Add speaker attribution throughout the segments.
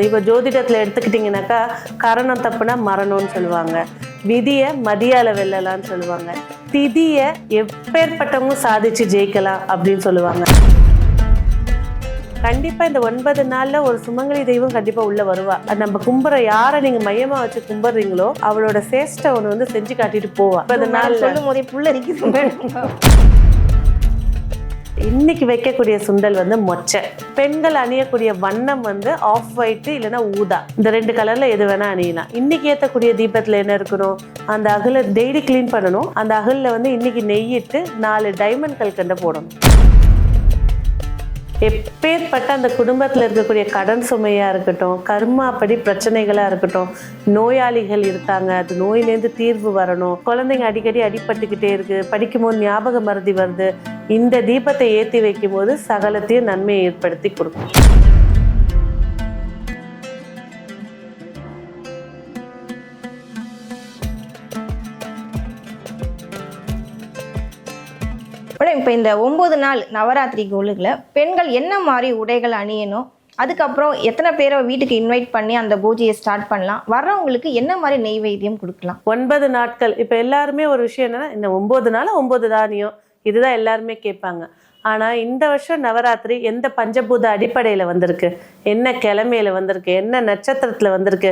Speaker 1: இப்போ ஜோதிடத்தில் எடுத்துக்கிட்டிங்கனாக்கா கரணம் தப்புனா மரணம்னு சொல்லுவாங்க. விதியை மதியால வெல்லலாம்னு சொல்லுவாங்க. திதியை எப்பேற்பட்டவங்களும் சாதிச்சு ஜெயிக்கலாம் அப்படின்னு சொல்லுவாங்க. கண்டிப்பா இந்த ஒன்பது நாள்ல ஒரு சுமங்கலி தெய்வம் கண்டிப்பா உள்ள வருவா. நம்ம கும்புற யாரை நீங்க மையமா வச்சு கும்பிடுறீங்களோ அவளோட சேஷ்ட ஒண்ணு வந்து செஞ்சு காட்டிட்டு போவா. நாள்ல.
Speaker 2: சொல்லும் போதே புள்ள மேடம்
Speaker 1: இன்னைக்கு வைக்கக்கூடிய சுண்டல் வந்து மொச்சை. பெண்கள் அணியக்கூடிய வண்ணம் வந்து ஆஃப் ஒயிட் இல்லைன்னா ஊதா. இந்த ரெண்டு கலர்ல எது வேணா அணியலாம். இன்னைக்கு ஏற்றக்கூடிய தீபத்தில் என்ன இருக்கணும்? அந்த அகலை டெய்லி கிளீன் பண்ணணும். அந்த அகலில் வந்து இன்னைக்கு நெய்யிட்டு நாலு டைமண்ட் கல்கண்டை போடணும். எப்பேற்பட்ட அந்த குடும்பத்தில் இருக்கக்கூடிய கடன் சுமையாக இருக்கட்டும் கர்மாப்படி பிரச்சனைகளாக இருக்கட்டும் நோயாளிகள் இருக்காங்க அது நோயிலேருந்து தீர்வு வரணும். குழந்தைங்க அடிக்கடி அடிபட்டுக்கிட்டே இருக்கு படிக்கும்போது ஞாபக மருதி வருது. இந்த தீபத்தை ஏற்றி வைக்கும்போது சகலத்தையும் நன்மையை ஏற்படுத்தி கொடுக்கும்.
Speaker 2: மேடம் இப்போ இந்த ஒம்பது நாள் நவராத்திரி கோளுக்குல பெண்கள் என்ன மாதிரி உடைகள் அணியணும்? அதுக்கப்புறம் எத்தனை பேரை வீட்டுக்கு இன்வைட் பண்ணி அந்த பூஜையை ஸ்டார்ட் பண்ணலாம்? வர்றவங்களுக்கு என்ன மாதிரி நெய்வேத்தியம் கொடுக்கலாம்?
Speaker 1: ஒன்பது நாட்கள். இப்போ எல்லாருமே ஒரு விஷயம் என்னன்னா இந்த ஒம்பது நாள் ஒம்பது தானியம் இதுதான் எல்லாருமே கேட்பாங்க. ஆனால் இந்த வருஷம் நவராத்திரி எந்த பஞ்சபூத அடிப்படையில் வந்திருக்கு? என்ன கிழமையில வந்திருக்கு? என்ன நட்சத்திரத்தில் வந்திருக்கு?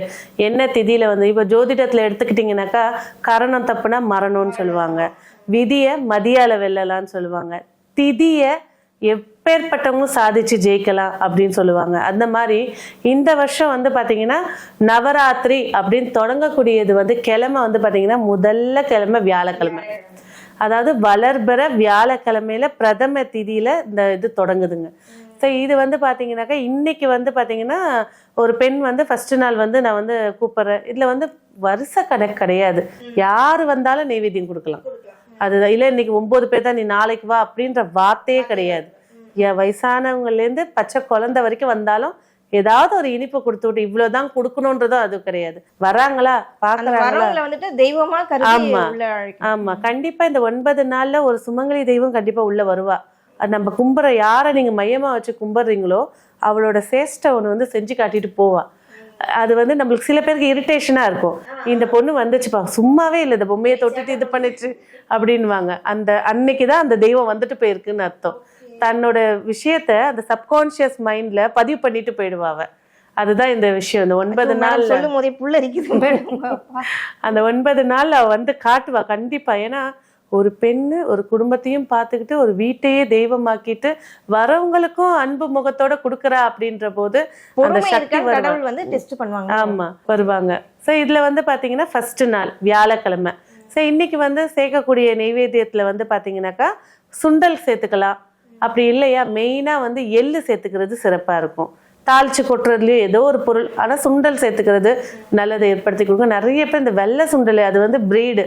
Speaker 1: என்ன திதியில் வந்து இப்போ ஜோதிடத்தில் எடுத்துக்கிட்டிங்கனாக்கா கரணம் தப்புனா மரணம்னு சொல்லுவாங்க. விதியை மதியால வெல்லலாம்னு சொல்லுவாங்க. திதியை எப்பேற்பட்டவங்க சாதிச்சு ஜெயிக்கலாம் அப்படின்னு சொல்லுவாங்க. அந்த மாதிரி இந்த வருஷம் வந்து பார்த்தீங்கன்னா நவராத்திரி அப்படின்னு தொடங்கக்கூடியது வந்து கிழமை வந்து பார்த்தீங்கன்னா முதல்ல கிழமை வியாழக்கிழமை. அதாவது வளர்பெற வியாழக்கிழமையில பிரதம திதியில இந்த இது தொடங்குதுங்க. ஸோ இது வந்து பார்த்தீங்கன்னாக்கா இன்னைக்கு வந்து பார்த்தீங்கன்னா ஒரு பெண் வந்து ஃபர்ஸ்ட் நாள் வந்து நான் வந்து கூப்பிடுறேன். இதில் வந்து வருஷ கணக்கு கிடையாது. யார் வந்தாலும் நெய்வேத்தியம் கொடுக்கலாம். அதுதான். இல்லை இன்னைக்கு ஒன்பது பேர் தான் நீ நாளைக்கு வா அப்படின்ற வார்த்தையே கிடையாது. என் வயசானவங்கலேருந்து பச்சை குழந்தை வரைக்கும் வந்தாலும் ஏதாவது ஒரு இனிப்பு கொடுத்து விட்டு இவ்வளவுதான் கொடுக்கணுன்றதும் அது கிடையாது. வராங்களா? பாக்குறாங்களா?
Speaker 2: வந்துட்டு தெய்வமா
Speaker 1: ஆமா. ஆமா. கண்டிப்பா இந்த ஒன்பது நாள்ல ஒரு சுமங்கலி தெய்வம் கண்டிப்பா உள்ள வருவா. நம்ம கும்புற யாரை நீங்க மையமா வச்சு கும்பிடுறீங்களோ அவளோட சேஷ்ட ஒண்ணு வந்து செஞ்சு காட்டிட்டு போவா. அது வந்து நம்மளுக்கு சில பேருக்கு இரிட்டேஷனா இருக்கும். இந்த பொண்ணு வந்துச்சுப்பா. சும்மாவே இல்லை. இந்த பொம்மையை தொட்டுட்டு இது பண்ணிச்சு அப்படின்வாங்க அந்த அன்னைக்கு தான் அந்த தெய்வம் வந்துட்டு போயிருக்குன்னு அர்த்தம். தன்னோட விஷயத்த அந்த சப்கான்ஷியஸ் மைண்ட்ல பதிவு பண்ணிட்டு போயிடுவா அவ. அதுதான் இந்த விஷயம். இந்த ஒன்பது நாள்
Speaker 2: சொல்லும் போதே புள்ள இருக்குது
Speaker 1: அந்த ஒன்பது நாள் அவ வந்து காட்டுவா. கண்டிப்பா. ஏன்னா ஒரு பெண்ணு ஒரு குடும்பத்தையும் பார்த்துக்கிட்டு ஒரு வீட்டையே தெய்வமாக்கிட்டு வரவங்களுக்கும் அன்பு முகத்தோட கொடுக்கறா அப்படின்ற போது அந்த சக்தி
Speaker 2: வந்து டெஸ்ட் பண்ணுவாங்க.
Speaker 1: ஆமா வருவாங்க. ஸோ இதுல வந்து பாத்தீங்கன்னா ஃபர்ஸ்ட் நாள் வியாழக்கிழமை. ஸோ இன்னைக்கு வந்து சேர்க்கக்கூடிய நெய்வேத்தியத்துல வந்து பாத்தீங்கன்னாக்கா சுண்டல் சேர்த்துக்கலாம். அப்படி இல்லையா? மெயினா வந்து எள்ளு சேர்த்துக்கிறது சிறப்பா இருக்கும். தாளிச்சு கொட்டுறதுலயும் ஏதோ ஒரு பொருள். ஆனால் சுண்டல் சேர்த்துக்கிறது நல்லதை ஏற்படுத்தி கொடுக்கும். நிறைய பேர் இந்த வெள்ளை சுண்டல் அது வந்து ப்ரீடு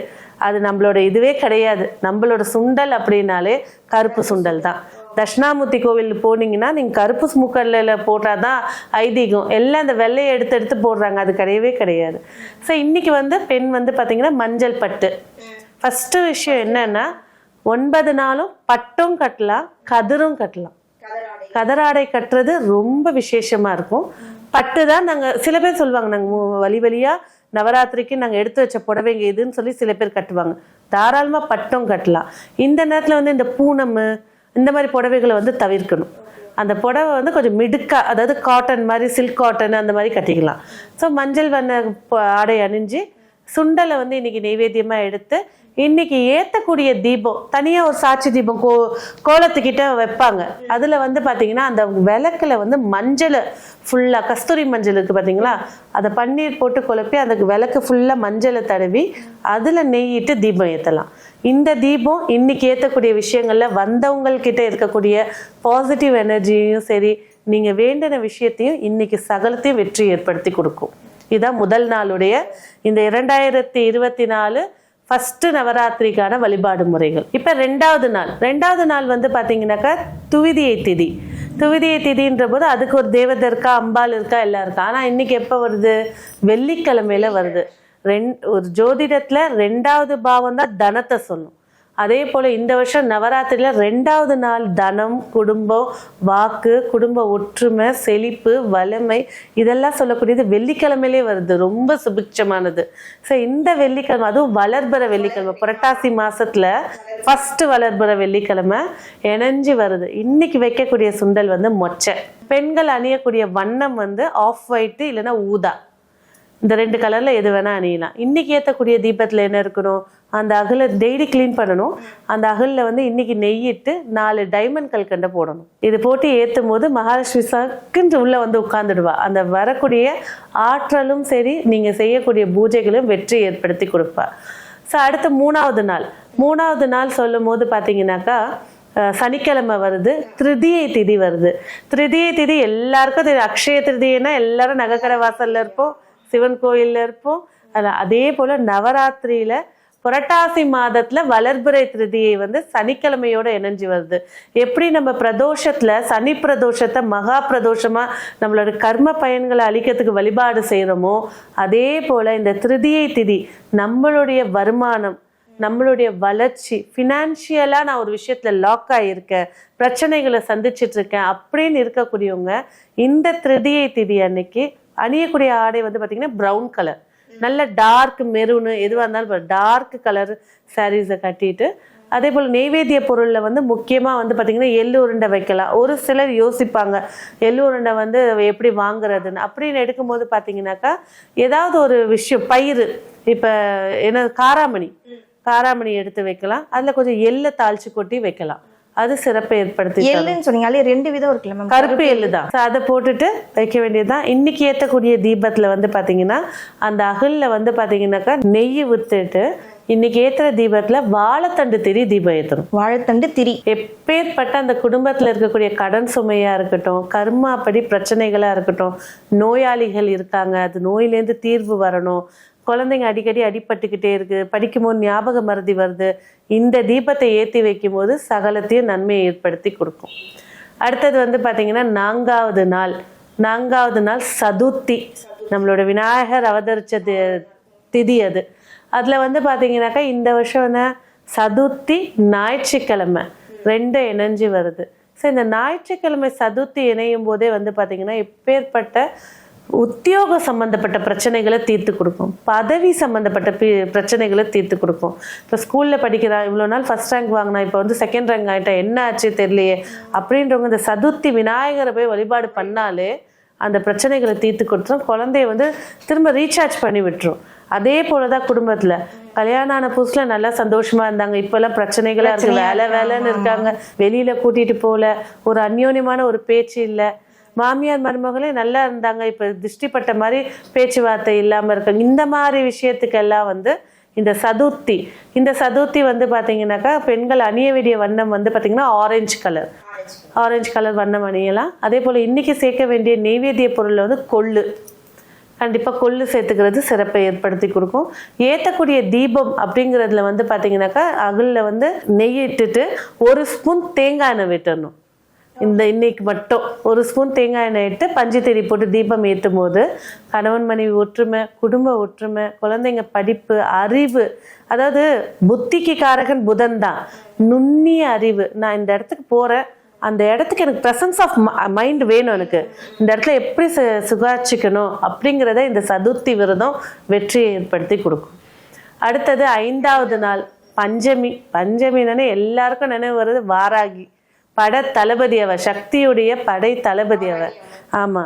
Speaker 1: அது நம்மளோட இதுவே கிடையாது. நம்மளோட சுண்டல் அப்படின்னாலே கருப்பு சுண்டல் தான். தட்சிணாமூர்த்தி கோவில் போனீங்கன்னா நீங்கள் கருப்பு மூக்கல்லில் போட்டால் தான் ஐதீகம். எல்லாம் அந்த வெள்ளையை எடுத்து எடுத்து போடுறாங்க. அது கிடையவே கிடையாது. ஸோ இன்னைக்கு வந்து பெண் வந்து பார்த்திங்கன்னா மஞ்சள் பட்டு. ஃபஸ்ட்டு விஷயம் என்னன்னா ஒன்பது நாளும் பட்டும் கட்டலாம் கதிரும் கட்டலாம். கதராடை. கட்டுறது ரொம்ப விசேஷமா இருக்கும். பட்டு தான் நாங்க சில பேர் சொல்லுவாங்க நாங்க வழி வழியா நவராத்திரிக்கு நாங்க எடுத்து வச்ச புடவைங்க இதுன்னு சொல்லி சில பேர் கட்டுவாங்க. தாராளமா பட்டும் கட்டலாம். இந்த நேரத்துல வந்து இந்த பூனம் இந்த மாதிரி புடவைகளை வந்து தவிர்க்கணும். அந்த புடவை வந்து கொஞ்சம் மிடுக்கா அதாவது காட்டன் மாதிரி சில்க் காட்டன் அந்த மாதிரி கட்டிக்கலாம். ஸோ மஞ்சள் வண்ண ஆடை அணிஞ்சு சுண்டலை வந்து இன்னைக்கு நெய்வேத்தியமா எடுத்து இன்னைக்கு ஏத்தக்கூடிய தீபம் தனியா ஒரு சாட்சி தீபம் கோ கோலத்துக்கிட்ட வைப்பாங்க. அதுல வந்து பாத்தீங்கன்னா அந்த விளக்குல வந்து மஞ்சள் ஃபுல்லா கஸ்தூரி மஞ்சள் இருக்கு பாத்தீங்களா? அதை பன்னீர் போட்டு குழப்பி அந்த விளக்கு ஃபுல்லா மஞ்சளை தடவி அதுல நெய்யிட்டு தீபம் ஏத்தலாம். இந்த தீபம் இன்னைக்கு ஏத்தக்கூடிய விஷயங்கள்ல வந்தவங்கக்கிட்ட இருக்கக்கூடிய பாசிட்டிவ் எனர்ஜியும் சரி நீங்க வேண்டின விஷயத்தையும் இன்னைக்கு சகலத்தையும் வெற்றி ஏற்படுத்தி கொடுக்கும். இதுதான் முதல் நாளுடைய இந்த இரண்டாயிரத்தி இருபத்தி நாலு ஃபர்ஸ்ட் நவராத்திரிக்கான வழிபாடு முறைகள். இப்போ ரெண்டாவது நாள். ரெண்டாவது நாள் வந்து பார்த்தீங்கன்னாக்கா துவிதியை திதி. துவிதியை திதின்ற போது அதுக்கு ஒரு தேவதை இருக்கா அம்பாள் இருக்கா எல்லாம் இருக்கா. ஆனால் இன்றைக்கி எப்போ வருது? வெள்ளிக்கிழமையில் வருது. ரெண் ஒரு ஜோதிடத்தில் ரெண்டாவது பாவம் தான் தனத்தை சொல்லும். அதே போல் இந்த வருஷம் நவராத்திரியில் ரெண்டாவது நாள் தனம் குடும்பம் வாக்கு குடும்ப ஒற்றுமை செழிப்பு வலிமை இதெல்லாம் சொல்லக்கூடியது வெள்ளிக்கிழமையிலே வருது. ரொம்ப சுபிட்சமானது. ஸோ இந்த வெள்ளிக்கிழமை அதுவும் வளர்புற வெள்ளிக்கிழமை புரட்டாசி மாசத்துல ஃபர்ஸ்ட் வளர்புற வெள்ளிக்கிழமை இணைஞ்சு வருது. இன்னைக்கு வைக்கக்கூடிய சுண்டல் வந்து மொச்சை. பெண்கள் அணியக்கூடிய வண்ணம் வந்து ஆஃப் ஒயிட்டு இல்லைன்னா ஊதா. இந்த ரெண்டு கலரில் எது வேணால் அணியலாம். இன்றைக்கி ஏற்றக்கூடிய தீபத்தில் என்ன இருக்கணும்? அந்த அகலை டெய்லி க்ளீன் பண்ணணும். அந்த அகலில் வந்து இன்றைக்கி நெய்யிட்டு நாலு டைமண்ட் கல்கண்டை போடணும். இது போட்டு ஏற்றும் போது மகாலட்சுமி சக்குன்னு உள்ளே வந்து உட்காந்துடுவா அந்த வரக்கூடிய ஆற்றலும் சரி நீங்கள் செய்யக்கூடிய பூஜைகளும் வெற்றி ஏற்படுத்தி கொடுப்பா. ஸோ அடுத்து மூணாவது நாள். மூணாவது நாள் சொல்லும் போது பார்த்தீங்கன்னாக்கா சனிக்கிழமை வருது திருதியை திதி வருது. திருதியை திதி எல்லாருக்கும் தெரியும். அக்ஷய திருதியைனா எல்லாரும் நகைக்கடை வாசல்ல இருப்போம். சிவன் கோயில்ல இருப்போம். அதான் அதே போல நவராத்திரியில புரட்டாசி மாதத்துல வளர்பிறை திருதியை வந்து சனிக்கிழமையோட இணைஞ்சு வருது. எப்படி நம்ம பிரதோஷத்துல சனி பிரதோஷத்தை மகா பிரதோஷமா நம்மளோட கர்ம பயன்களை அழிக்கிறதுக்கு வழிபாடு செய்யறோமோ அதே போல இந்த திருதியை திதி நம்மளுடைய வருமானம் நம்மளுடைய வளர்ச்சி ஃபினான்ஷியலாக நான் ஒரு விஷயத்தில் லாக் ஆகியிருக்கேன் பிரச்சனைகளை சந்திச்சிட்டு இருக்கேன் அப்படின்னு இருக்கக்கூடியவங்க இந்த திருதியை திதி அன்னைக்கு அணியக்கூடிய ஆடை வந்து பார்த்தீங்கன்னா ப்ரௌன் கலர் நல்ல டார்க் மெரூனு எதுவாக இருந்தாலும் டார்க் கலர் சாரீஸை கட்டிட்டு அதே போல் நெய்வேத்திய பொருளில் வந்து முக்கியமாக வந்து பார்த்திங்கன்னா எள்ளு உருண்டை வைக்கலாம். ஒரு சிலர் யோசிப்பாங்க எள்ளு உருண்டை வந்து எப்படி வாங்குறதுன்னு. அப்படின்னு எடுக்கும்போது பார்த்தீங்கன்னாக்கா ஏதாவது ஒரு விஷயம் பயிர் இப்போ என்ன காராமணி. காராமணி எடுத்து வைக்கலாம். அதில் கொஞ்சம் எள்ளை தாளித்து கொட்டி வைக்கலாம். அது சிறப்பை ஏற்படுத்தி.
Speaker 2: எள்ளுன்னு சொன்னீங்களே ரெண்டு விதம் இருக்குல்ல மேம்
Speaker 1: கருப்பு எள்ளு தான். அதை போட்டுட்டு வைக்க வேண்டியதுதான். இன்னைக்கு ஏற்றக்கூடிய தீபத்துல வந்து பாத்தீங்கன்னா அந்த அகல்ல வந்து பாத்தீங்கன்னாக்கா நெய் வித்துட்டு இன்னைக்கு ஏத்துற தீபத்துல வாழைத்தண்டு திரி தீபம் ஏற்றணும்
Speaker 2: வாழைத்தண்டு திரி.
Speaker 1: எப்பேற்பட்ட அந்த குடும்பத்துல இருக்கக்கூடிய கடன் சுமையா இருக்கட்டும் கர்மாப்படி பிரச்சனைகளா இருக்கட்டும் நோயாளிகள் இருக்காங்க அது நோயிலேருந்து தீர்வு வரணும் குழந்தைங்க அடிக்கடி அடிபட்டுக்கிட்டே இருக்கு. படிக்கும்போது ஞாபக மறதி வருது. இந்த தீபத்தை ஏற்றி வைக்கும்போது சகலத்தையும் நன்மையை ஏற்படுத்தி கொடுக்கும். அடுத்தது வந்து பார்த்திங்கன்னா நான்காவது நாள். நான்காவது நாள் சதுர்த்தி. நம்மளோட விநாயகர் அவதரிச்ச தி- திதி அது. அதில் வந்து பார்த்தீங்கன்னாக்கா இந்த வருஷம் என்ன? சதுர்த்தி ஞாயிற்றுக்கிழமை. ரெண்டும் இணைஞ்சு வருது. ஸோ இந்த ஞாயிற்றுக்கிழமை சதுர்த்தி இணையும் போதே வந்து பார்த்தீங்கன்னா எப்பேற்பட்ட உத்தியோக சம்பந்தப்பட்ட பிரச்சனைகளை தீர்த்து கொடுக்கும். பதவி சம்பந்தப்பட்ட பி- பிரச்சனைகளை தீர்த்து கொடுக்கும். இப்போ ஸ்கூல்ல படிக்கிறான் இவ்வளோ நாள் ஃபர்ஸ்ட் ரேங்க் வாங்கினா இப்போ வந்து செகண்ட் ரேங்க் ஆயிட்டா என்ன ஆச்சு தெரியலையே. அப்படின்றவங்க இந்த சதுர்த்தி விநாயகரை போய் வழிபாடு பண்ணாலே அந்த பிரச்சனைகளை தீர்த்து கொடுத்துரும். குழந்தைய வந்து திரும்ப ரீசார்ஜ் பண்ணி விட்டுரும். அதே போலதான் குடும்பத்துல. கல்யாணம் ஆன புதுசுல நல்லா சந்தோஷமா இருந்தாங்க. இப்பெல்லாம் பிரச்சனைகளா இருக்கு. வேலை வேலைன்னு இருக்காங்க. வெளியில கூட்டிட்டு போல ஒரு அந்யோன்யமான ஒரு பேச்சு இல்ல. மாமியார் மருமகளே நல்லா இருந்தாங்க. இப்போ திருஷ்டிப்பட்ட மாதிரி பேச்சுவார்த்தை இல்லாமல் இருக்காங்க. இந்த மாதிரி விஷயத்துக்கெல்லாம் வந்து இந்த சதுர்த்தி இந்த சதுர்த்தி வந்து பார்த்தீங்கன்னாக்கா பெண்கள் அணிய வேண்டிய வண்ணம் வந்து பார்த்திங்கன்னா ஆரஞ்சு கலர் ஆரஞ்சு கலர் வண்ணம் அணியலாம். அதே போல் இன்றைக்கி சேர்க்க வேண்டிய நெய்வேத்திய பொருளில் வந்து கொள்ளு. கண்டிப்பாக கொள்ளு சேர்த்துக்கிறது சிறப்பை ஏற்படுத்தி கொடுக்கும். ஏற்றக்கூடிய தீபம் அப்படிங்கிறதுல வந்து பார்த்தீங்கன்னாக்கா அகலில் வந்து நெய் இட்டுட்டு ஒரு ஸ்பூன் தேங்காய் எண்ணெய் விட்டணும் இந்த இன்னைக்கு மட்டும். ஒரு ஸ்பூன் தேங்காய் எண்ணெய் இட்டு பஞ்சு தேடி போட்டு தீபம் ஏற்றும் போது கணவன் மனைவி ஒற்றுமை குடும்ப ஒற்றுமை குழந்தைங்க படிப்பு அறிவு அதாவது புத்திக்கு காரகன் புதன் தான். நுண்ணிய அறிவு. நான் இந்த இடத்துக்கு போகிறேன் அந்த இடத்துக்கு எனக்கு ப்ரெசன்ஸ் ஆஃப் மைண்ட் வேணும் எனக்கு. இந்த இடத்துல எப்படி சு சுகாச்சிக்கணும் அப்படிங்கிறத இந்த சதுர்த்தி விரதம் வெற்றியை ஏற்படுத்தி கொடுக்கும். அடுத்தது ஐந்தாவது நாள் பஞ்சமி. பஞ்சமினே எல்லாருக்கும் நினைவு வருது வாராகி. பட தளபதி அவ சக்தியுடைய படை தளபதி அவ. ஆமா.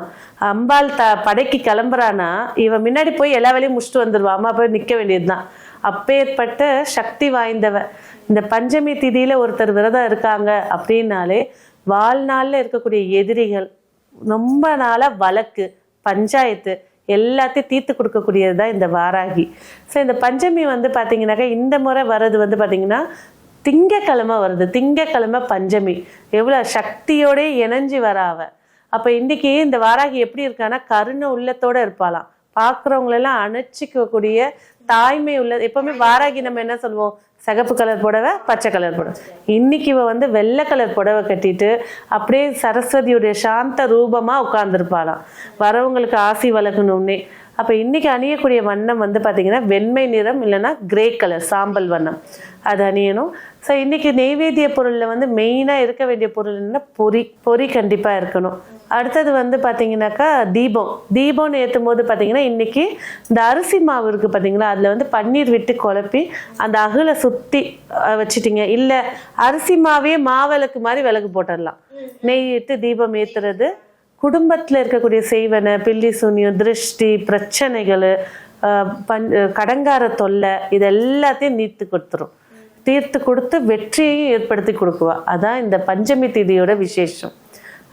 Speaker 1: அம்பாள் த படைக்கு கிளம்புறானா இவன் முன்னாடி போய் எல்லா வேலையும் முடிச்சுட்டு வந்துடுவா அம்மா போய் நிக்க வேண்டியதுதான். அப்பேற்பட்ட சக்தி வாய்ந்தவ. இந்த பஞ்சமி திதியில ஒருத்தர் விரதம் இருக்காங்க அப்படின்னாலே வாழ்நாளில் இருக்கக்கூடிய எதிரிகள் ரொம்ப நாளாக வழக்கு பஞ்சாயத்து எல்லாத்தையும் தீர்த்து கொடுக்கக்கூடியது தான் இந்த வாராகி. ஸோ இந்த பஞ்சமி வந்து பார்த்தீங்கன்னாக்கா இந்த முறை வர்றது வந்து பார்த்தீங்கன்னா திங்கக்கிழமை வருது. திங்கக்கிழமை பஞ்சமி. எவ்வளோ சக்தியோட இணைஞ்சு வராவ அப்போ இன்னைக்கு இந்த வாராகி எப்படி இருக்கான்னா கருணை உள்ளத்தோட இருப்பாளாம். பார்க்குறவங்களெல்லாம் அணைச்சிக்கக்கூடிய தாய்மை உள்ள எப்பவுமே வாராகி நம்ம என்ன சொல்லுவோம் சிகப்பு கலர் புடவை பச்சை கலர் புடவை. இன்னைக்கு இவ வந்து வெள்ளை கலர் புடவை கட்டிட்டு அப்படியே சரஸ்வதியுடைய சாந்த ரூபமாக உட்கார்ந்துருப்பாளாம். வரவங்களுக்கு ஆசி வளர்க்கணும்னே அப்போ இன்றைக்கி அணியக்கூடிய வண்ணம் வந்து பார்த்திங்கன்னா வெண்மை நிறம் இல்லைன்னா கிரே கலர் சாம்பல் வண்ணம். அது அணியணும். ஸோ இன்றைக்கி நெய்வேத்திய பொருளில் வந்து மெயினாக இருக்க வேண்டிய பொருள் என்ன பொரி பொரி கண்டிப்பாக இருக்கணும். அடுத்தது வந்து பார்த்தீங்கன்னாக்கா தீபம். தீபம்னு ஏற்றும் போது பார்த்திங்கன்னா இன்றைக்கி இந்த அரிசி மாவு இருக்குது பார்த்திங்களா அதில் வந்து பன்னீர் விட்டு குழப்பி அந்த அகலை சுற்றி வச்சுட்டிங்க. இல்லை அரிசி மாவே மாவிளக்கு மாதிரி விளக்கு போட்டுடலாம். நெய் இட்டு தீபம் ஏற்றுறது குடும்பத்தில் இருக்கக்கூடிய செய்வனை பில்லி சூனியம் திருஷ்டி பிரச்சனைகள் பஞ் கடங்கார தொல்லை இது எல்லாத்தையும் நீத்து கொடுத்துரும். தீர்த்து கொடுத்து வெற்றியையும் ஏற்படுத்தி கொடுக்குவா. அதான் இந்த பஞ்சமி திதியோட விசேஷம்.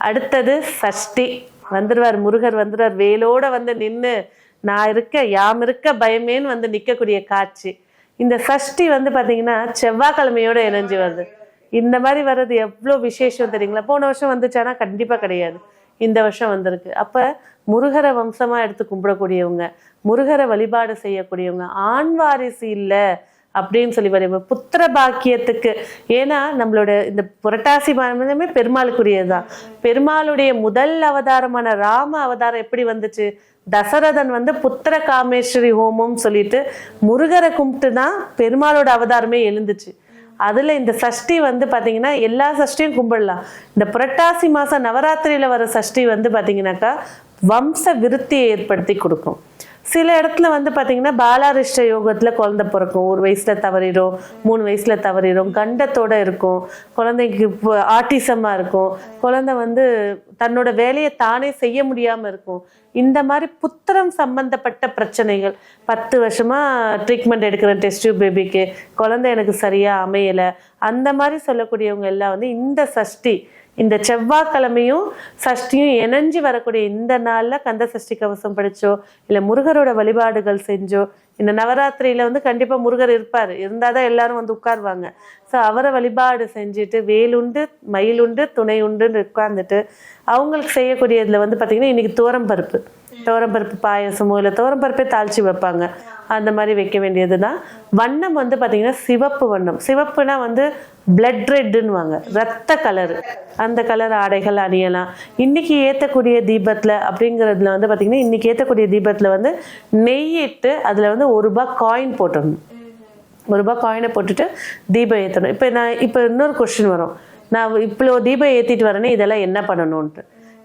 Speaker 1: அடுத்தது சஷ்டி. வந்துடுவார் முருகர் வந்துடுவார் வேலோட வந்து நின்று நான் இருக்க யாம் இருக்க பயமேன்னு வந்து நிற்கக்கூடிய காட்சி. இந்த சஷ்டி வந்து பார்த்தீங்கன்னா செவ்வாய்க்கிழமையோட இணைஞ்சு வருது. இந்த மாதிரி வர்றது எவ்வளோ விசேஷம் தெரியுங்களா? போன வருஷம் வந்துச்சானா? கண்டிப்பாக கிடையாது. இந்த வருஷம் வந்திருக்கு. அப்போ முருகரை வம்சமாக எடுத்து கும்பிடக்கூடியவங்க முருகரை வழிபாடு செய்யக்கூடியவங்க ஆண் வாரிசு இல்லை அப்படின்னு சொல்லி வரையும் புத்திர பாக்கியத்துக்கு. ஏன்னா நம்மளோட இந்த புரட்டாசி மாதமே பெருமாளுக்குரியது தான் பெருமாளுடைய முதல் அவதாரமான ராம அவதாரம் எப்படி வந்துச்சு? தசரதன் வந்து புத்திர காமேஸ்வரி ஹோமம் சொல்லிட்டு முருகரை கும்பிட்டு தான் பெருமாளோட அவதாரமே எழுந்துச்சு. அதில் இந்த சஷ்டி வந்து பார்த்திங்கன்னா எல்லா சஷ்டியும் கும்பிடலாம். இந்த புரட்டாசி மாதம் நவராத்திரியில் வர சஷ்டி வந்து பாத்தீங்கன்னாக்கா வம்ச விருத்தியை ஏற்படுத்தி கொடுக்கும். சில இடத்துல வந்து பார்த்தீங்கன்னா பாலாரிஷ்ட யோகத்தில் குழந்தை பிறக்கும். ஒரு வயசில் தவறிடும் மூணு வயசில் தவறிடும் கண்டத்தோடு இருக்கும். குழந்தைக்கு ஆட்டிசமாக இருக்கும். குழந்தை வந்து தன்னோட வேலையை தானே செய்ய முடியாமல் இருக்கும். இந்த மாதிரி புத்திரம் சம்பந்தப்பட்ட பிரச்சனைகள். பத்து வருஷமாக ட்ரீட்மெண்ட் எடுக்கிறேன் டெஸ்ட் டியூப் பேபிக்கு குழந்தை எனக்கு சரியாக அமையலை. அந்த மாதிரி சொல்லக்கூடியவங்க எல்லாம் வந்து இந்த சஷ்டி இந்த செவ்வாய்க்கிழமையும் சஷ்டியும் இணைஞ்சு வரக்கூடிய இந்த நாளில் கந்த சஷ்டி கவசம் படித்தோ இல்லை முருகரோட வழிபாடுகள் செஞ்சோ இந்த நவராத்திரியில் வந்து கண்டிப்பாக முருகர் இருப்பார். இருந்தால் தான் எல்லாரும் வந்து உட்காருவாங்க. ஸோ அவரை வழிபாடு செஞ்சுட்டு வேலுண்டு மயிலுண்டு துணை உண்டுன்னு உட்கார்ந்துட்டு அவங்களுக்கு செய்யக்கூடியதில் வந்து பார்த்திங்கன்னா இன்னைக்கு தோரம் பருப்பு. பருப்பு பாயசமோ இல்லை பருப்பே தாளிச்சு வைப்பாங்க. அந்த மாதிரி வைக்க வேண்டியது தான் வண்ணம் வந்து பார்த்தீங்கன்னா சிவப்பு வண்ணம். சிவப்புனா வந்து பிளட் ரெட்டுன்னுவாங்க ரத்த கலர் அந்த கலர் ஆடைகள் அணியலாம். இன்னைக்கு ஏற்றக்கூடிய தீபத்தில் அப்படிங்கிறதுல வந்து பார்த்தீங்கன்னா இன்னைக்கு ஏற்றக்கூடிய தீபத்தில் வந்து நெய்யிட்டு அதில் வந்து ஒரு ரூபாய் காயின் போட்டுடணும். ஒரு ரூபாய் காயினை போட்டுட்டு தீபம் ஏற்றணும் இப்போ நான் இப்போ இன்னொரு கொஸ்டின் வரும். நான் இவ்வளோ தீபம் ஏற்றிட்டு வரேனே இதெல்லாம் என்ன பண்ணணும்ன்ட்டு.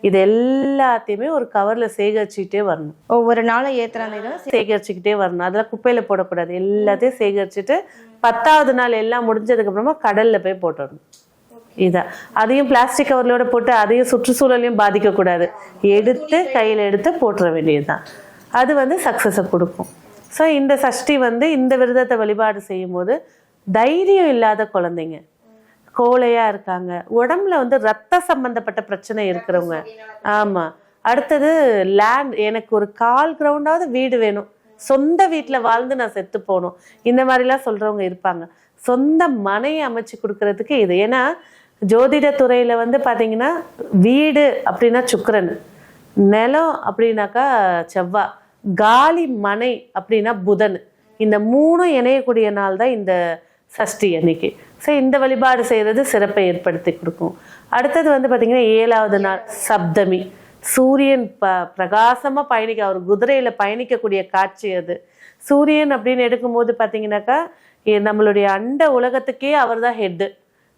Speaker 1: இது எல்லாத்தையுமே ஒரு கவரில் சேகரிச்சுக்கிட்டே வரணும்.
Speaker 2: ஒவ்வொரு நாளும் இதை
Speaker 1: சேகரிச்சுக்கிட்டே வரணும். அதெல்லாம் குப்பையில போடக்கூடாது. எல்லாத்தையும் சேகரிச்சுட்டு பத்தாவது நாள் எல்லாம் முடிஞ்சதுக்கு அப்புறமா கடல்ல போய் போட்டுடணும். இதான். அதையும் பிளாஸ்டிக் கவர்லோட போட்டு அதையும் சுற்றுச்சூழலையும் பாதிக்கக்கூடாது. எடுத்து கையில் எடுத்து போட்டுற வேண்டியதுதான். அது வந்து சக்ஸஸை கொடுக்கும். ஸோ இந்த சஷ்டி வந்து இந்த விரதத்தை வழிபாடு செய்யும்போது தைரியம் இல்லாத குழந்தைங்க கோழையா இருக்காங்க. உடம்புல வந்து ரத்த சம்பந்தப்பட்ட பிரச்சனை இருக்கிறவங்க. ஆமா. அடுத்தது லேண்ட் எனக்கு ஒரு கால் கிரவுண்டாவது வீடு வேணும். சொந்த வீட்டில் வாழ்ந்து நான் செத்து போகணும். இந்த மாதிரிலாம் சொல்றவங்க இருப்பாங்க. சொந்த மனையை அமைச்சு கொடுக்கறதுக்கு இது. ஏன்னா ஜோதிட துறையில வந்து பாத்தீங்கன்னா வீடு அப்படின்னா சுக்கரன். நிலம் அப்படின்னாக்கா செவ்வாய் காலி மனை அப்படின்னா புதன். இந்த மூணும் இணையக்கூடிய நாள் தான் இந்த சஷ்டி அன்னைக்கு. ஸோ இந்த வழிபாடு செய்கிறது சிறப்பை ஏற்படுத்தி கொடுக்கும். அடுத்தது வந்து பார்த்திங்கன்னா ஏழாவது நாள் சப்தமி. சூரியன் ப பிரகாசமாக பயணிக்க அவர் குதிரையில் பயணிக்கக்கூடிய காட்சி அது. சூரியன் அப்படின்னு எடுக்கும்போது பார்த்தீங்கன்னாக்கா எ- நம்மளுடைய அண்ட உலகத்துக்கே அவர் தான் ஹெட்டு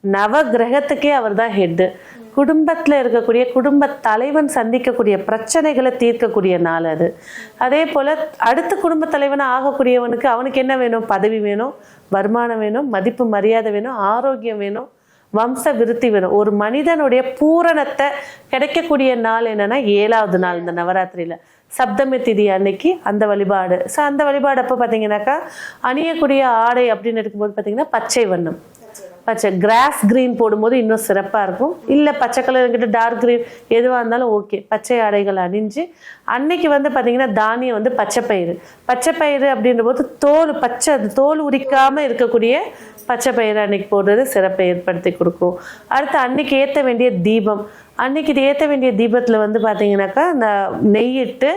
Speaker 1: நவ கிரகத்துக்கே அவர் தான் ஹெட்டு குடும்பத்தில் இருக்கக்கூடிய குடும்ப தலைவன் சந்திக்கக்கூடிய பிரச்சனைகளை தீர்க்கக்கூடிய நாள் அது. அதே போல் அடுத்த குடும்ப தலைவனா ஆகக்கூடியவனுக்கு அவனுக்கு என்ன வேணும்? பதவி வேணும் வருமானம் வேணும் மதிப்பு மரியாதை வேணும் ஆரோக்கியம் வேணும் வம்ச விருத்தி வேணும். ஒரு மனிதனுடைய பூரணத்தை கிடைக்கக்கூடிய நாள் என்னன்னா ஏழாவது நாள் இந்த நவராத்திரியில. சப்தமி திதி அன்னைக்கு அந்த வழிபாடு. ஸோ அந்த வழிபாடு அப்போ பார்த்தீங்கன்னாக்கா அணியக்கூடிய ஆடை அப்படின்னு எடுக்கும்போது பார்த்தீங்கன்னா பச்சை வண்ணம். பச்சை கிராஸ் கிரீன் போடும்போது இன்னும் சிறப்பாக இருக்கும். இல்லை பச்சை கலர் கிட்ட டார்க் கிரீன் எதுவாக இருந்தாலும் ஓகே பச்சை ஆடைகள் அணிஞ்சு அன்னைக்கு வந்து பார்த்தீங்கன்னா தானியம் வந்து பச்சை பயிறு. பச்சை பயிறு அப்படின்ற போது தோல் பச்சை அது தோல் உரிக்காமல் இருக்கக்கூடிய பச்சை பயிறு அன்னைக்கு போடுறது சிறப்பை ஏற்படுத்தி கொடுக்கும். அடுத்து அன்னைக்கு ஏற்ற வேண்டிய தீபம். அன்னைக்கு இது ஏற்ற வேண்டிய தீபத்தில் வந்து பார்த்தீங்கன்னாக்கா அந்த நெய்யிட்டு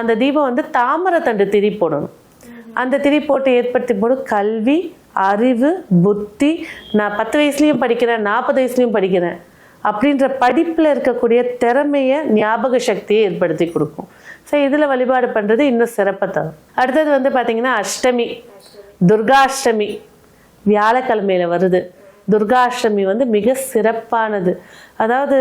Speaker 1: அந்த தீபம் வந்து தாமரை தண்டு திரி போடணும். அந்த திரி போட்டு ஏற்படுத்தி போடும் கல்வி அறிவு புத்தி நான் பத்து வயசுலேயும் படிக்கிறேன் நாற்பது வயசுலேயும் படிக்கிறேன் அப்படின்ற படிப்பில் இருக்கக்கூடிய திறமையை ஞாபக சக்தியை ஏற்படுத்தி கொடுக்கும். ஸோ இதில் வழிபாடு பண்ணுறது இன்னும் சிறப்பை தரும். அடுத்தது வந்து பார்த்திங்கன்னா அஷ்டமி. துர்காஷ்டமி. வியாழக்கிழமையில வருது. துர்காஷ்டமி வந்து மிக சிறப்பானது. அதாவது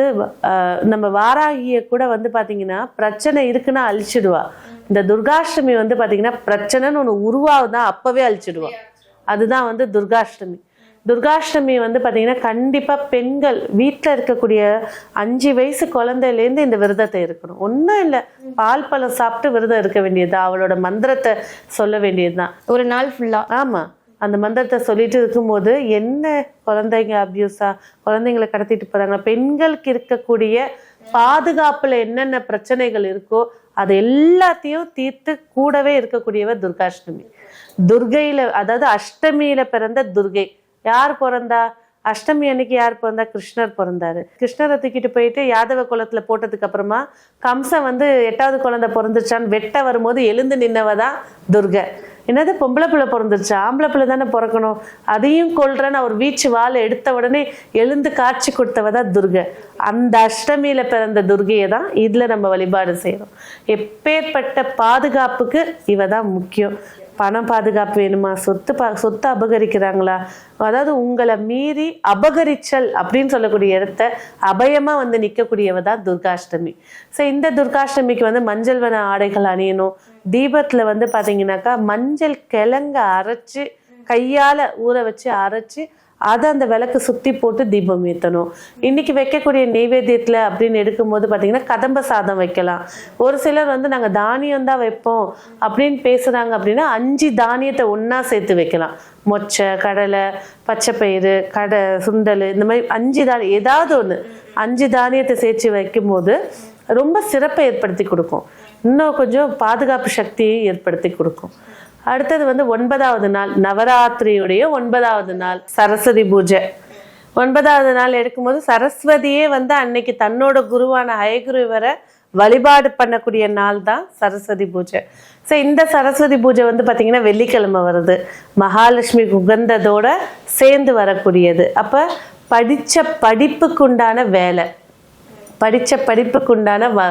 Speaker 1: நம்ம வாராகிய கூட வந்து பார்த்திங்கன்னா பிரச்சனை இருக்குன்னா அழிச்சிடுவா. இந்த துர்காஷ்டமி வந்து பார்த்திங்கன்னா பிரச்சனைன்னு ஒன்று உருவாகுதான் அப்போவே அழிச்சிடுவா. அதுதான் வந்து துர்காஷ்டமி. துர்காஷ்டமி வந்து பாத்தீங்கன்னா கண்டிப்பா பெண்கள் வீட்டில் இருக்கக்கூடிய அஞ்சு வயசு குழந்தையிலேருந்து இந்த விரதத்தை இருக்கணும். ஒன்றும் இல்லை. பால் பழம் சாப்பிட்டு விரதம் இருக்க வேண்டியது அவளோட மந்திரத்தை சொல்ல வேண்டியதுதான்.
Speaker 2: ஒரு நாள் ஃபுல்லா
Speaker 1: ஆமா. அந்த மந்திரத்தை சொல்லிட்டு இருக்கும்போது என்ன குழந்தைங்க அபியூஸா குழந்தைங்களை கடத்திட்டு போறாங்க? பெண்களுக்கு இருக்கக்கூடிய பாதுகாப்புல என்னென்ன பிரச்சனைகள் இருக்கோ அது எல்லாத்தையும் தீர்த்து கூடவே இருக்கக்கூடியவ துர்காஷ்டமி. துர்கையில அதாவது அஷ்டமியில பிறந்த துர்கை. யார் பிறந்தா? அஷ்டமி அன்னைக்கு யார் பிறந்தா? கிருஷ்ணர் பிறந்தாரு. கிருஷ்ணரை தூக்கிட்டு போயிட்டு யாதவ குலத்துல போட்டதுக்கு அப்புறமா கம்சன் வந்து எட்டாவது குழந்தை பிறந்துச்சான்னு வெட்ட வரும்போது எழுந்து நின்னவதான் துர்கை. என்னது? பொம்பளை பிள்ளை பிறந்துருச்சு? ஆம்பளை பிள்ளை தானே பிறக்கணும். அதையும் கொள்றேன்னு அவர் வீச்சு வாழை எடுத்த உடனே எழுந்து காட்சி கொடுத்தவ தான் துர்கை. அந்த அஷ்டமியில பிறந்த துர்கையை தான் இதுல நம்ம வழிபாடு செய்யறோம். எப்பேற்பட்ட பாதுகாப்புக்கு இவ தான் முக்கியம். பணம் பாதுகாப்பு வேணுமா? சொத்து பா சொத்து அபகரிக்கிறாங்களா? அதாவது உங்களை மீறி அபகரிச்சல் அப்படின்னு சொல்லக்கூடிய இடத்த அபயமாக வந்து நிற்கக்கூடியவ தான் துர்காஷ்டமி. ஸோ இந்த துர்காஷ்டமிக்கு வந்து மஞ்சள் வன ஆடைகள் அணியணும். தீபத்தில் வந்து பார்த்தீங்கன்னாக்கா மஞ்சள் கிழங்க அரைச்சி கையால் ஊற வச்சு அரைச்சி அதை அந்த விளக்கு சுற்றி போட்டு தீபம் ஏற்றணும் இன்னைக்கு வைக்கக்கூடிய நெய்வேத்தியத்தில் அப்படின்னு எடுக்கும்போது பார்த்தீங்கன்னா கதம்ப சாதம் வைக்கலாம். ஒரு சிலர் வந்து நாங்கள் தானியம் தான் வைப்போம் அப்படின்னு பேசுகிறாங்க அப்படின்னா அஞ்சு தானியத்தை ஒன்றா சேர்த்து வைக்கலாம். மொச்சை கடலை பச்சைப்பயிறு கடை சுண்டல் இந்த மாதிரி அஞ்சு தானியம் ஏதாவது ஒன்று அஞ்சு தானியத்தை சேர்த்து வைக்கும்போது ரொம்ப சிறப்பை ஏற்படுத்தி கொடுக்கும். இன்னும் கொஞ்சம் பாதுகாப்பு சக்தியை ஏற்படுத்தி கொடுக்கும். அடுத்தது வந்து ஒன்பதாவது நாள் நவராத்திரியுடைய ஒன்பதாவது நாள் சரஸ்வதி பூஜை. ஒன்பதாவது நாள் எடுக்கும்போது சரஸ்வதியே வந்து அன்னைக்கு தன்னோட குருவான ஹயகுரு வர வழிபாடு பண்ணக்கூடிய நாள் தான் சரஸ்வதி பூஜை. ஸோ இந்த சரஸ்வதி பூஜை வந்து பார்த்திங்கன்னா வெள்ளிக்கிழமை வருது. மகாலட்சுமி உகந்ததோட சேர்ந்து வரக்கூடியது. அப்போ படித்த படிப்புக்குண்டான வேலை. படித்த படிப்புக்குண்டான வ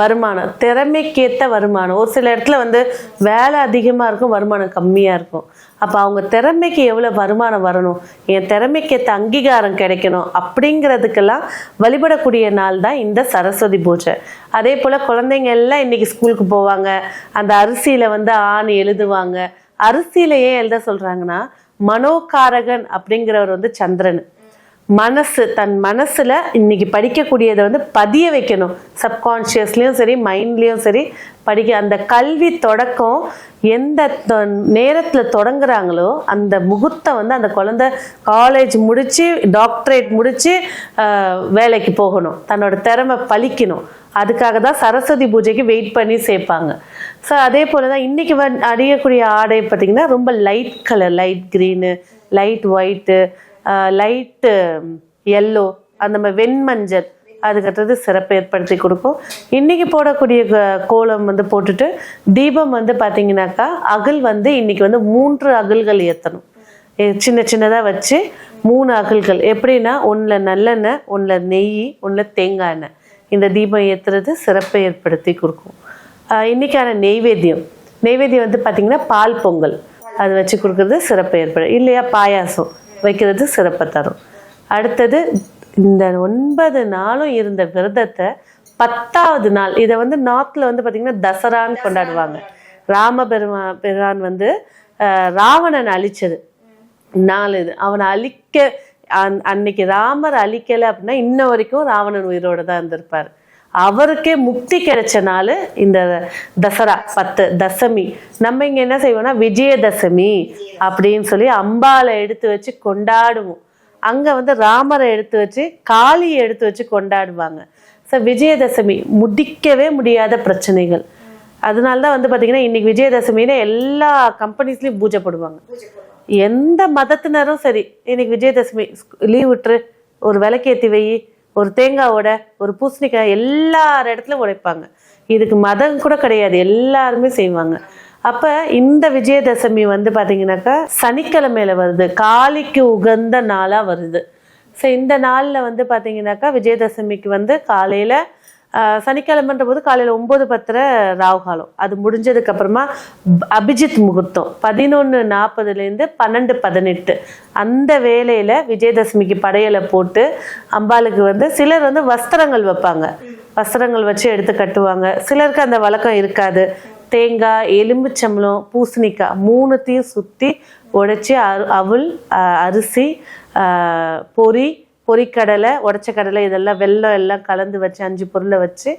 Speaker 1: வருமானம் திறமைக்கேற்ற வருமானம். ஒரு சில இடத்துல வந்து வேலை அதிகமாக இருக்கும் வருமானம் கம்மியாக இருக்கும். அப்போ அவங்க திறமைக்கு எவ்வளோ வருமானம் வரணும் என் திறமைக்கேற்ற அங்கீகாரம் கிடைக்கணும் அப்படிங்கிறதுக்கெல்லாம் வழிபடக்கூடிய நாள் தான் இந்த சரஸ்வதி பூஜை. அதே போல் குழந்தைங்க எல்லாம் இன்னைக்கு ஸ்கூலுக்கு போவாங்க. அந்த அரிசியில் வந்து ஆண் எழுதுவாங்க. அரிசியில் ஏன் எழுத சொல்கிறாங்கன்னா மனோகாரகன் அப்படிங்கிறவர் வந்து சந்திரன். மனசு தன் மனசில் இன்னைக்கு படிக்கக்கூடியதை வந்து பதிய வைக்கணும். சப்கான்ஷியஸ்லேயும் சரி மைண்ட்லேயும் சரி படிக்க அந்த கல்வி தொடக்கம் எந்த தொ- தொடங்குறாங்களோ அந்த முகூர்த்தம் வந்து அந்த குழந்தை காலேஜ் முடித்து டாக்டரேட் முடித்து வேலைக்கு போகணும். தன்னோட திறமை பழிக்கணும். அதுக்காக தான் சரஸ்வதி பூஜைக்கு வெயிட் பண்ணி சேர்ப்பாங்க. ஸோ அதே போல தான் இன்றைக்கி வந் அணியக்கூடிய ஆடை பார்த்தீங்கன்னா ரொம்ப light colour light green light white light yellow அந்த மாதிரி வெண்மஞ்சள் அதுக்கடுத்தது சிறப்பு ஏற்படுத்தி கொடுக்கும். இன்றைக்கி போடக்கூடிய கோலம் வந்து போட்டுட்டு தீபம் வந்து பார்த்தீங்கன்னாக்கா அகல் வந்து இன்னைக்கு வந்து மூன்று அகல்கள் ஏற்றணும் சின்ன சின்னதாக வச்சு மூணு அகல்கள். எப்படின்னா ஒன்றில் நல்லெண்ணெய் ஒன்றில் நெய் ஒன்றில் தேங்காய் எண்ணெய். இந்த தீபம் ஏற்றுறது சிறப்பை ஏற்படுத்தி கொடுக்கும். இன்றைக்கான நெய்வேத்தியம். நெய்வேத்தியம் வந்து பார்த்தீங்கன்னா பால் பொங்கல். அது வச்சு கொடுக்கறது சிறப்பு ஏற்படும் இல்லையா பாயாசம். வைக்கிறது சிறப்பை தரும். அடுத்தது இந்த ஒன்பது நாளும் இருந்த விரதத்தை பத்தாவது நாள் இதை வந்து நார்த்தில் வந்து பார்த்தீங்கன்னா தசரான்னு கொண்டாடுவாங்க. ராமபெருமா பெருமான் வந்து ராவணன் அழிச்சது. நாள் இது. அவனை அழிக்க அன்- அன்னைக்கு ராமர் அழிக்கலை அப்படின்னா இன்ன வரைக்கும் ராவணன் உயிரோட தான் இருந்திருப்பார். அவருக்கே முக்தி கிடைச்ச நாள் இந்த தசரா பத்து தசமி. நம்ம இங்கே என்ன செய்வோம்னா விஜயதசமி அப்படின்னு சொல்லி அம்பாளை எடுத்து வச்சு கொண்டாடுவோம். அங்கே வந்து ராமரை எடுத்து வச்சு காளியை எடுத்து வச்சு கொண்டாடுவாங்க. ஸோ விஜயதசமி முடிக்கவே முடியாத பிரச்சனைகள். அதனால தான் வந்து பார்த்தீங்கன்னா இன்னைக்கு விஜயதசமின்னு எல்லா கம்பெனிஸ்லையும் பூஜை போடுவாங்க எந்த மதத்தினரும் சரி இன்னைக்கு விஜயதசமி லீவ் விட்டுரு ஒரு விளக்கேற்றி வை ஒரு தேங்காவோட ஒரு பூசணிக்காய் எல்லார் இடத்துல உடைப்பாங்க. இதுக்கு மதம் கூட கிடையாது எல்லாருமே செய்வாங்க. அப்ப இந்த விஜயதசமி வந்து பாத்தீங்கன்னாக்கா சனிக்கிழமையில வருது. காளிக்கு உகந்த நாளா வருது. ஸோ இந்த நாளில் வந்து பார்த்தீங்கன்னாக்கா விஜயதசமிக்கு வந்து காலையில் சனிக்கிழமைன்ற போது காலையில் ஒம்பது பத்தரை ராகுகாலம் அது முடிஞ்சதுக்கு அப்புறமா அபிஜித் முகூர்த்தம். பதினொன்று நாற்பதுலேருந்து பன்னெண்டு பதினெட்டு. அந்த வேலையில் விஜயதசமிக்கு படையலை போட்டு அம்பாளுக்கு வந்து சிலர் வந்து வஸ்திரங்கள் வைப்பாங்க. வஸ்திரங்கள் வச்சு எடுத்து கட்டுவாங்க. சிலருக்கு அந்த வழக்கம் இருக்காது. தேங்காய் எலும்புச்சம்பளம் பூசணிக்காய் மூணுத்தையும் சுற்றி உடைச்சி அரு அவுள் அரிசி பொறி பொறிக்கடலை பொரிக்கடலை உடச்ச கடலை இதெல்லாம் வெள்ளம் எல்லாம் கலந்து வச்சு அஞ்சு பொருளை வச்சு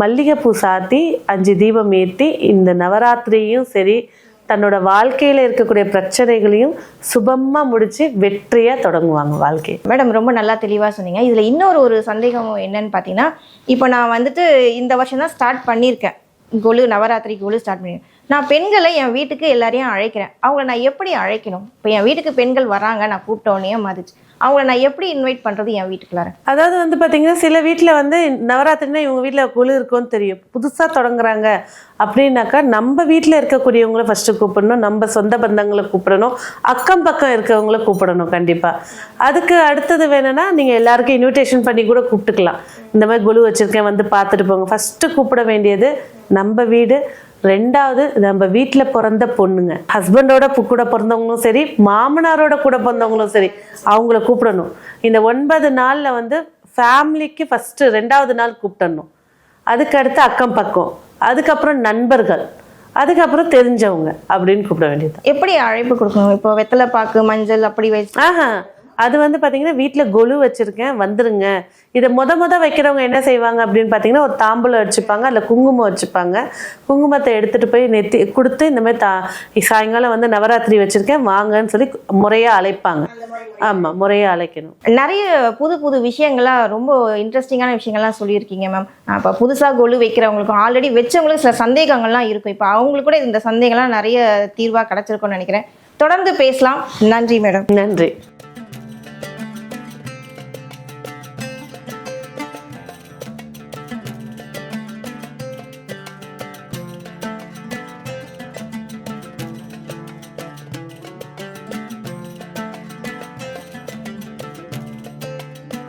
Speaker 1: மல்லிகைப்பூ சாத்தி அஞ்சு தீபம் ஏற்றி இந்த நவராத்திரியும் சரி தன்னோட வாழ்க்கையில் இருக்கக்கூடிய பிரச்சனைகளையும் சுபமாக முடிச்சு வெற்றியாக தொடங்குவாங்க வாழ்க்கை.
Speaker 2: மேடம் ரொம்ப நல்லா தெளிவாக சொன்னீங்க. இதில் இன்னொரு ஒரு சந்தேகம் என்னன்னு பார்த்தீங்கன்னா இப்போ நான் வந்துட்டு இந்த வருஷம் தான் ஸ்டார்ட் பண்ணியிருக்கேன். கொலு நவராத்திரி கொலு ஸ்டார்ட் பண்ணியிருக்கேன் நான் பெண்களை என் வீட்டுக்கு எல்லாரையும் அழைக்கிறேன். அவங்கள நான் எப்படி அழைக்கணும்? இப்போ என் வீட்டுக்கு பெண்கள் வராங்க நான் கூப்பிட்டோன்னே மதிச்சு அவங்கள நான் எப்படி இன்வைட் பண்ணுறது என் வீட்டுக்குள்ளார?
Speaker 1: அதாவது வந்து பார்த்தீங்கன்னா சில வீட்டில் வந்து நவராத்திரினா இவங்க வீட்டில் குழு இருக்கும்னு தெரியும். புதுசாக தொடங்குறாங்க அப்படின்னாக்கா நம்ம வீட்டில் இருக்கக்கூடியவங்கள ஃபஸ்ட்டு கூப்பிடணும் நம்ம சொந்த பந்தங்களை கூப்பிடணும் அக்கம் பக்கம் இருக்கிறவங்களை கூப்பிடணும் கண்டிப்பாக அதுக்கு அடுத்தது வேணும்னா நீங்கள் எல்லாருக்கும் இன்விடேஷன் பண்ணி கூட கூப்பிட்டுக்கலாம். இந்த மாதிரி குழு வச்சுருக்கேன் வந்து பார்த்துட்டு போங்க. ஃபஸ்ட்டு கூப்பிட வேண்டியது நம்ம வீடு ரெண்டாவது நம்ம வீட்டில் பிறந்த பொண்ணுங்க. ஹஸ்பண்டோட கூட பிறந்தவங்களும் சரி மாமனாரோட கூட பிறந்தவங்களும் சரி அவங்கள கூப்பிடணும். இந்த ஒன்பது நாளில் வந்து ஃபேமிலிக்கு ஃபஸ்ட்டு ரெண்டாவது நாள் கூப்பிடணும். அதுக்கு அடுத்து அக்கம் பக்கம் அதுக்கப்புறம் நண்பர்கள் அதுக்கப்புறம் தெரிஞ்சவங்க அப்படின்னு கூப்பிட வேண்டியது
Speaker 2: எப்படி அழைப்பு கொடுக்கணும்? இப்போ வெத்தலை பாக்கு மஞ்சள் அப்படி வச்சு
Speaker 1: ஆஹா. அது வந்து பார்த்தீங்கன்னா வீட்டில் கொலு வச்சுருக்கேன் வந்துருங்க. இதை முத முத வைக்கிறவங்க என்ன செய்வாங்க அப்படின்னு பார்த்தீங்கன்னா ஒரு தாம்பூலம் வச்சுப்பாங்க அதில் குங்குமம் வச்சுப்பாங்க. குங்குமத்தை எடுத்துகிட்டு போய் நெத்தி கொடுத்து இந்த மாதிரி தா சாயங்காலம் வந்து நவராத்திரி வச்சுருக்கேன் வாங்கன்னு சொல்லி முறையாக அழைப்பாங்க. ஆமாம் முறையாக அழைக்கணும்.
Speaker 2: நிறைய புது புது விஷயங்கள்லாம் ரொம்ப இன்ட்ரெஸ்டிங்கான விஷயங்கள்லாம் சொல்லியிருக்கீங்க மேம் இப்போ புதுசாக கொலு வைக்கிறவங்களுக்கும் ஆல்ரெடி வச்சவங்களுக்கு சில சந்தேகங்கள்லாம் இருக்கும். இப்போ அவங்களுக்கு கூட இந்த சந்தேகம்லாம் நிறைய தீர்வாக கிடச்சிருக்கும்னு நினைக்கிறேன். தொடர்ந்து பேசலாம். நன்றி மேடம்
Speaker 1: நன்றி.